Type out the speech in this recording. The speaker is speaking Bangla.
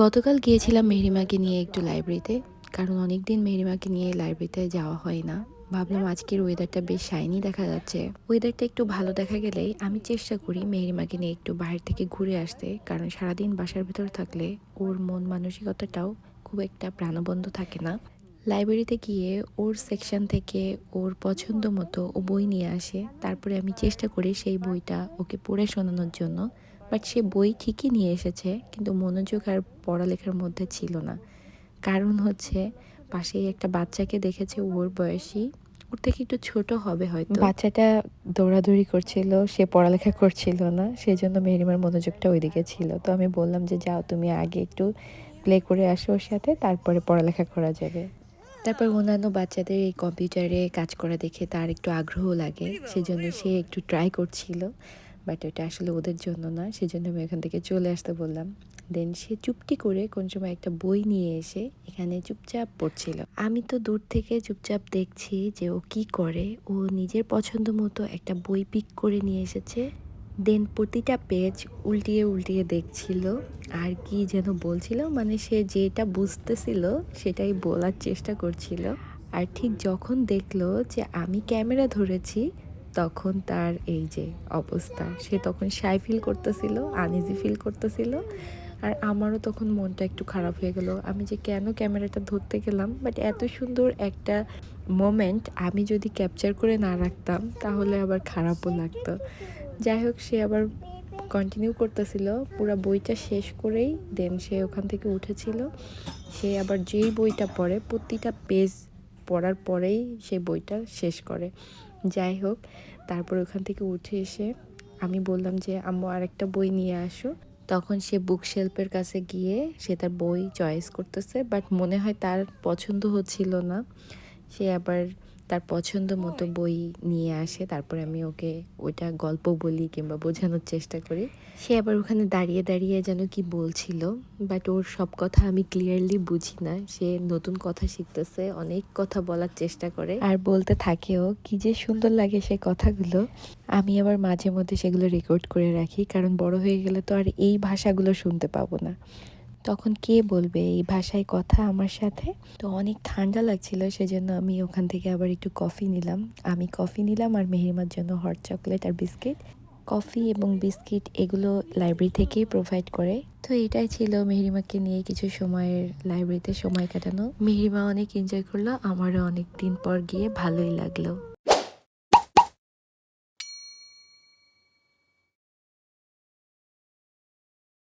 গতকাল গিয়েছিলাম মেহরিমাকে নিয়ে একটু লাইব্রেরিতে, কারণ অনেক দিন মেহরিমাকে নিয়ে লাইব্রেরিতে যাওয়া হয় না। ভাবলাম আজকের ওয়েদারটা বেশ শাইনি দেখা যাচ্ছে। ওয়েদারটা একটু ভালো দেখা গেলেই আমি চেষ্টা করি মেহরিমাকে নিয়ে একটু বাইরে থেকে ঘুরে আসতে, কারণ সারাদিন বাসার ভেতর থাকলে ওর মন মানসিকতাটাও খুব একটা প্রাণবন্ধ থাকে না। লাইব্রেরিতে গিয়ে ওর সেকশন থেকে ওর পছন্দ মতো ও বই নিয়ে আসে। তারপরে আমি চেষ্টা করি সেই বইটা ওকে পড়ে শোনানোর জন্য। বাট সে বই ঠিকই নিয়ে এসেছে, কিন্তু মনোযোগ আর পড়ালেখার মধ্যে ছিল না। কারণ হচ্ছে, পাশেই একটা বাচ্চাকে দেখেছে, ওর বয়সী, ওর থেকে একটু ছোট হবে হয়তো। বাচ্চাটা দৌড়াদৌড়ি করছিল, সে পড়ালেখা করছিল না সেই জন্য মেহরিমার মনোযোগটা ওইদিকে ছিল। তো আমি বললাম যে, যাও, তুমি আগে একটু প্লে করে আসো ওর সাথে, তারপরে পড়ালেখা করা যাবে। তারপর অন্যান্য বাচ্চাদের এই কম্পিউটারে কাজ করা দেখে তার একটু আগ্রহ লাগে, সেজন্য সে একটু ট্রাই করছিল। বাট ওটা আসলে ওদের জন্য না, সেজন্য আমি এখান থেকে চলে আসতে বললাম। দেন সে চুপটি করে কোন সময় একটা বই নিয়ে এসে এখানে চুপচাপ পড়ছিল। আমি তো দূর থেকে চুপচাপ দেখছি যে ও কি করে। ও নিজের পছন্দ মতো একটা বই পিক করে নিয়ে এসেছে। দেন প্রতিটা পেজ উল্টিয়ে উল্টিয়ে দেখছিল। আর কি যেন বলছিল মানে সে যেটা বুঝতেছিল সেটাই বলার চেষ্টা করছিল। আর ঠিক যখন দেখল যে আমি ক্যামেরা ধরেছি তখন তার এই যে অবস্থা। সে তখন সাই ফিল করতেছিল আনইজি ফিল করতেছিল আর আমারও তখন মনটা একটু খারাপ হয়ে গেল। আমি যে কেন ক্যামেরাটা ধরতে গেলাম বাট এত সুন্দর একটা মোমেন্ট আমি যদি ক্যাপচার করে না রাখতাম, তাহলে আবার খারাপও লাগতো। যাই হোক, সে আবার কন্টিনিউ করতেছিল, পুরো বইটা শেষ করেই দেন সে ওখান থেকে উঠেছিল। সে আবার যেই বইটা পড়ে, প্রতিটা পেজ পড়ার পরেই সে বইটা শেষ করে। যাই হোক, তারপর ওখান থেকে উঠে এসে আমি বললাম যে, আম্মু, আরেকটা বই নিয়ে আসো। তখন সে বুক শেলফের কাছে গিয়ে সে তার বই চয়েস করতেছে, বাট মনে হয় তার পছন্দ হচ্ছিল না। সে আবার তার পছন্দ মতো বই নিয়ে আসে তারপরে আমি ওকে ওইটা গল্প বলি কিংবা বোঝানোর চেষ্টা করি। সে আবার ওখানে দাঁড়িয়ে দাঁড়িয়ে যেন কি বলছিল বাট ওর সব কথা আমি ক্লিয়ারলি বুঝি না। সে নতুন কথা শিখতেছে অনেক কথা বলার চেষ্টা করে। আর বলতে থাকেও কি যে সুন্দর লাগে সে কথাগুলো। আমি আবার মাঝে মধ্যে সেগুলো রেকর্ড করে রাখি কারণ বড় হয়ে গেলে তো আর এই ভাষাগুলো শুনতে পাবো না। তখন কে বলবে এই ভাষায় কথা আমার সাথে? তো অনেক ঠান্ডা লাগছিল, সেজন্য আমি ওখান থেকে আবার একটু কফি নিলাম। আমি কফি নিলাম আর মেহেরিমার জন্য হট চকলেট আর বিস্কিট কফি এবং বিস্কিট এগুলো লাইব্রেরি থেকেই প্রোভাইড করে। তো এটাই ছিল মেহরিমাকে নিয়ে কিছু সময়ের লাইব্রেরিতে সময় কাটানো। মেহরিমা অনেক এনজয় করল, আমারও অনেক দিন পর গিয়ে ভালোই লাগল।